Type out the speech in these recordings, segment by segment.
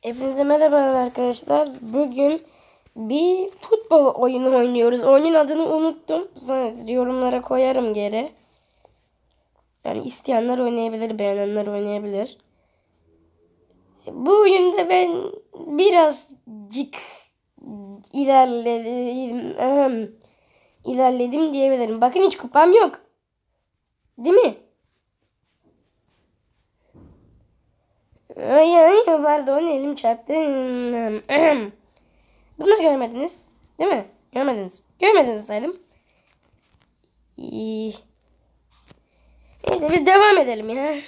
Hepinize merhabalar arkadaşlar. Bugün bir futbol oyunu oynuyoruz. Oyunun adını unuttum. Sonra yorumlara koyarım geri. Yani isteyenler oynayabilir, beğenenler oynayabilir. Bu oyunda ben birazcık ilerledim. İlerledim diyebilirim. Bakın hiç kupam yok. Değil mi? Ay pardon elim çarptı. Bunu görmediniz. Değil mi? Görmediniz. Görmediniz saydım. İyi. Neyse biz devam edelim ya.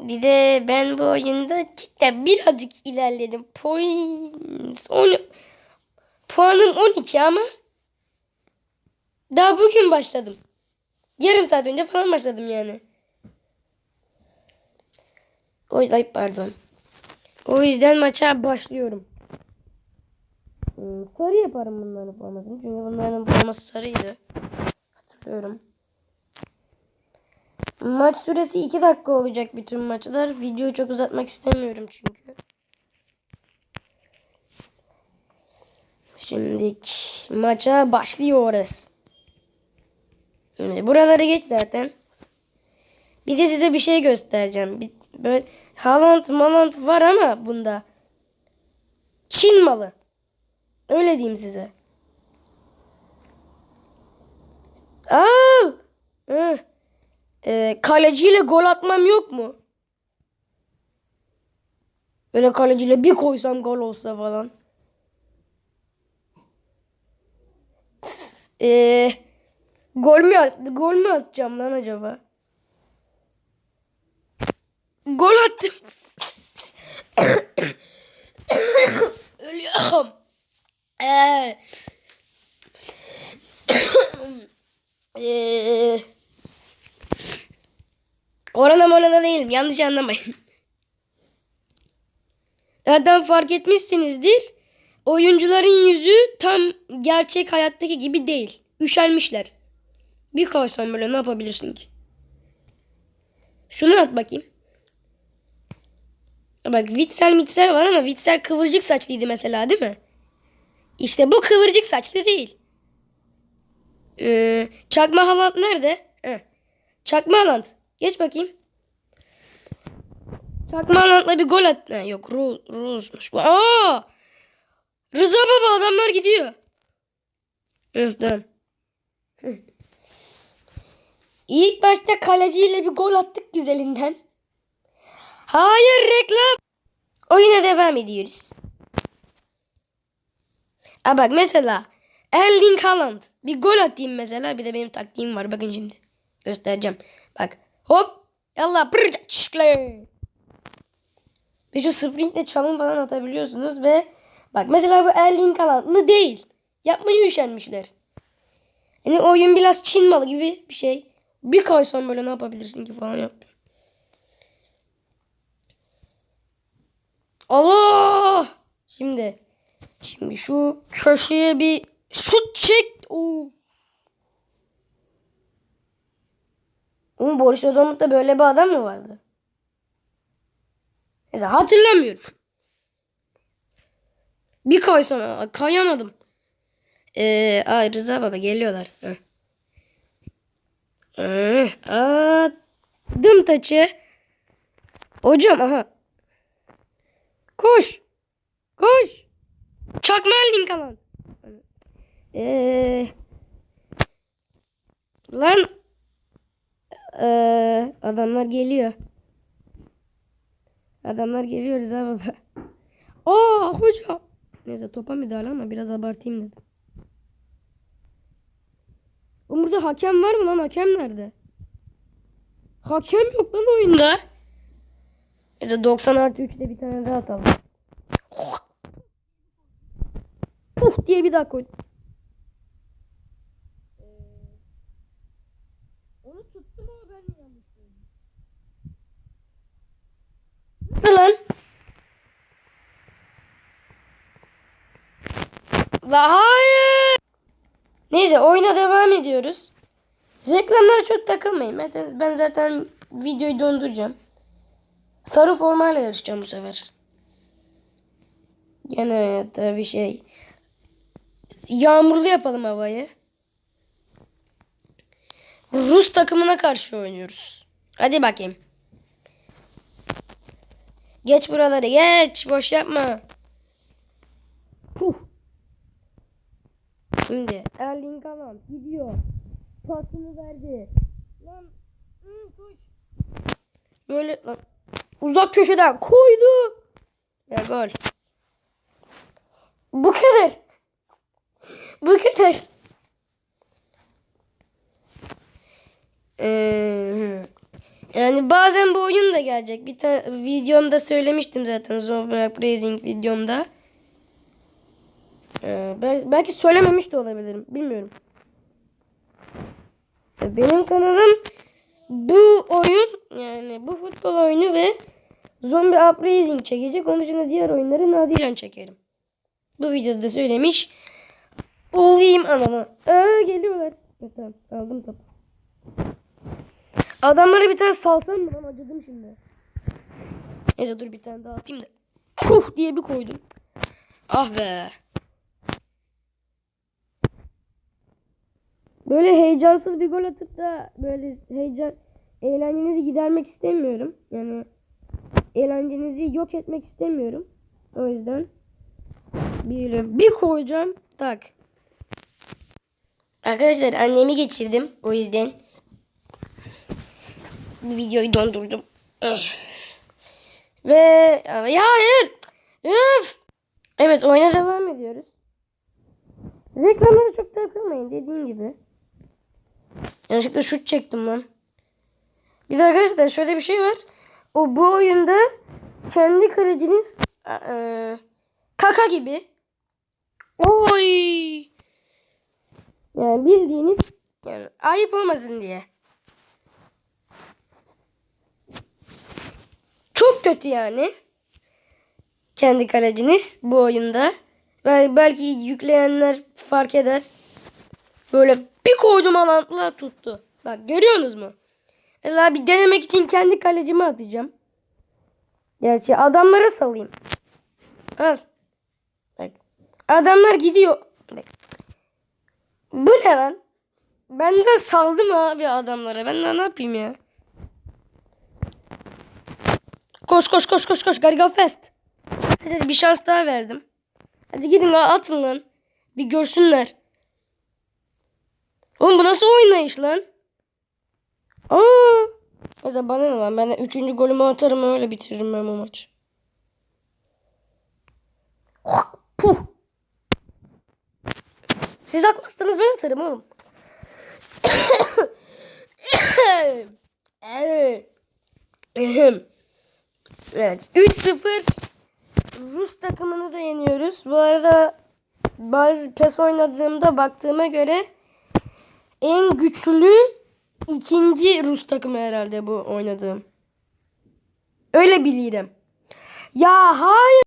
Bir de ben bu oyunda cidden birazcık ilerledim. Points 10 puanım 12 ama daha bugün başladım. Yarım saat önce falan başladım yani. O ay pardon. O yüzden maça başlıyorum. Hmm, sarı yaparım bunların formasını. Çünkü bunların forması sarıydı. Hatırlıyorum. Maç süresi 2 dakika olacak bütün maçlar. Videoyu çok uzatmak istemiyorum çünkü. Şimdi maça başlıyoruz. Şimdi buraları geç zaten. Bir de size bir şey göstereceğim. Bir, böyle Haaland malant var ama bunda. Çin malı. Öyle diyeyim size. Al. Ee, kaleciyle gol atmam yok mu? Böyle kaleciyle bir koysam gol olsa falan. Ee, gol mü gol mü atacağım lan acaba? Gol attım. Ölüyorum. Ee, ee, korona morona değilim. Yanlış anlamayın. Zaten fark etmişsinizdir. Oyuncuların yüzü tam gerçek hayattaki gibi değil. Üşenmişler. Bir kalsan böyle ne yapabilirsin ki? Şunu at bakayım. Bak Witsel Mitsel var ama Witsel kıvırcık saçlıydı mesela değil mi? İşte bu kıvırcık saçlı değil. Ee, Çakma Haaland nerede? Heh. Çakma Haaland. Geç bakayım. Çakma Haaland'la bir gol at. Ha, yok Ru Ruz'muş. Aa! Rıza baba adamlar gidiyor. Hı, tamam. İlk başta kaleciyle bir gol attık güzelinden. Hayır reklam. Oyuna devam ediyoruz. Ha bak mesela Erling Haaland bir gol atayım mesela bir de benim taktiğim var bakın şimdi göstereceğim. Bak hop yallah çıkle. Ve şu sprintle çalım falan atabiliyorsunuz ve bak mesela bu Erling Haaland'lı değil. Yapmaya üşenmişler. Yani oyun biraz Çin malı gibi bir şey. Bir kaysan böyle ne yapabilirsin ki falan yap. Allah! Şimdi şimdi şu köşeye bir şut çek. Oo. Oğlum Borussia Dortmund'da böyle bir adam mı vardı? Mesela hatırlamıyorum. Bir kaysana. Kayamadım. Ee, ay Rıza baba geliyorlar. Heh. Ee, Attım taçı. Hocam aha. Koş. Koş. Çakma Erling Haaland. Ee, lan ee, adamlar geliyor. Adamlar geliyor Rıza baba. Aa hocam. Neyse topa müdahale ama biraz abartayım dedim. Oğlum burada hakem var mı lan? Hakem nerede? Hakem yok lan oyunda. Neyse 90 artı 3'te bir tane daha atalım. Puh diye bir daha koy. Onu tuttum ama ben yanlış Nasıl lan? La hayır. Neyse oyuna devam ediyoruz. Reklamlara çok takılmayın. Ben zaten videoyu donduracağım. Sarı formayla yarışacağım bu sefer. Gene tabii şey. Yağmurlu yapalım havayı. Rus takımına karşı oynuyoruz. Hadi bakayım. Geç buraları geç. Boş yapma. Huh. Şimdi Erling Haaland gidiyor. Pasını verdi. Lan koş. Böyle lan. Uzak köşeden koydu. Ya gol. Bu kadar. Bu kadar. Ee, yani bazen bu oyun da gelecek. Bir tane videomda söylemiştim zaten Zombiak Racing videomda. Ee, bel- belki söylememiş de olabilirim. Bilmiyorum. Ee, Benim kanalım bu oyun yani bu futbol oyunu ve Zombie Uprising çekecek. Onun dışında diğer oyunları nadiren çekerim. Bu videoda söylemiş. Olayım anamı. Aa, geliyorlar. Tamam aldım topu. Adamları bir tane salsam mı lan acıdım şimdi. Neyse dur bir tane daha atayım da. Huh diye bir koydum. Ah be. Böyle heyecansız bir gol atıp da böyle heyecan eğlencenizi gidermek istemiyorum. Yani eğlencenizi yok etmek istemiyorum. O yüzden bir bir koyacağım. Tak. Arkadaşlar annemi geçirdim. O yüzden videoyu dondurdum. Ve ya hayır. Üf. Evet oyuna devam ediyoruz. Reklamlara çok takılmayın dediğim gibi. Yanlışlıkla şut çektim lan. Bir de arkadaşlar şöyle bir şey var. O bu oyunda kendi kaleciniz eee, kaka gibi. Oy. Yani bildiğiniz yani ayıp olmasın diye. Çok kötü yani. Kendi kaleciniz bu oyunda. Bel- Belki yükleyenler fark eder. Böyle bir koydum alanlar tuttu. Bak görüyorsunuz mu? Mesela bir denemek için kendi kalecimi atacağım. Gerçi adamlara salayım. Al. Bak. Adamlar gidiyor. Bak. Bu ne lan? Ben de saldım abi adamlara. Ben de ne yapayım ya? Koş koş koş koş koş. Gariga fest. Hadi bir şans daha verdim. Hadi gidin atın lan. Bir görsünler. Oğlum bu nasıl oynayış lan? Aa. Neyse bana ne lan? Ben de üçüncü golümü atarım öyle bitiririm ben bu maçı. Puh. Siz atmazsanız ben atarım oğlum. evet. 3-0 Rus takımını da yeniyoruz. Bu arada bazı PES oynadığımda baktığıma göre en güçlü ikinci Rus takımı herhalde bu oynadığım. Öyle bilirim. Ya hayır.